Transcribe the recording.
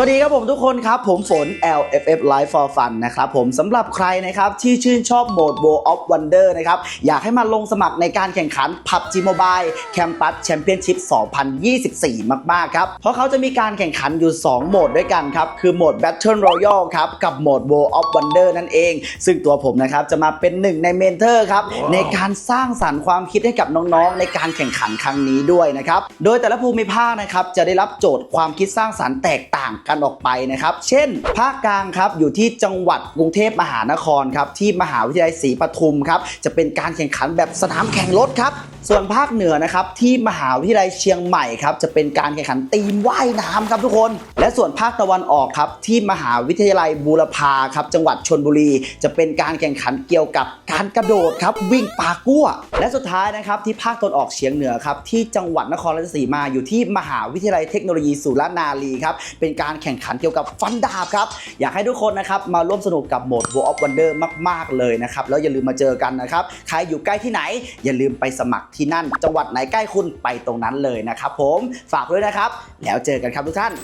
สวัสดีครับผมทุกคนครับ ผมฝน LFF Live for Fun นะครับผมสำหรับใครนะครับที่ชื่นชอบโหมด World of Wonder นะครับอยากให้มาลงสมัครในการแข่งขัน PUBG Mobile Campus Championship 2024 มาก ๆ ครับ เพราะเขาจะมีการแข่งขันอยู่ 2 โหมดด้วยกันครับ คือโหมด Battle Royale ครับกับโหมด World of Wonder นั่นเอง ซึ่งตัวผมนะครับจะมาเป็นหนึ่งในเมนเทอร์ครับ ในการสร้างสรรค์ความคิดให้กับน้องๆ ในการแข่งขันครั้งนี้ด้วยนะครับโดยแต่ละภูมิภาคนะครับจะได้รับโจทย์ความคิดสร้างสรรค์แตกต่างกันออกไปนะครับ เช่น ภาคกลางครับอยู่ที่จังหวัดกรุงเทพมหานครครับที่มหาวิทยาลัยศรีปทุมครับจะเป็นการแข่งขันแบบสนามแข่งรถครับส่วนภาคเหนือนะครับที่มหาวิทยาลัยเชียงใหม่ครับจะเป็นการแข่งขันตีมว่ายน้ำครับทุกคน และส่วนภาคตะวันออกครับที่มหาวิทยาลัยบูรพาครับจังหวัดชนบุรี จะเป็นการแข่งขันเกี่ยวกับ การกระโดดครับวิ่งปากั้ว และสุดท้ายนะครับที่ภาคตะวันออกเฉียงเหนือครับที่จังหวัดนครราชสีมาอยู่ที่มหาวิทยาลัยเทคโนโลยีสุรนารีครับเป็นการแข่งขันเกี่ยวกับฟันดาบครับอยากให้ทุกคนนะครับมาร่วมสนุกกับโหมด World of Wonder มาก ๆ เลยนะครับแล้วอย่าลืมมาเจอกันนะครับใครอยู่ใกล้ที่ไหน อย่าลืมไปสมัครที่นั่น จังหวัดไหนใกล้คุณไปตรงนั้นเลยนะครับผมฝากด้วยนะครับ แล้วเจอกันครับทุกท่าน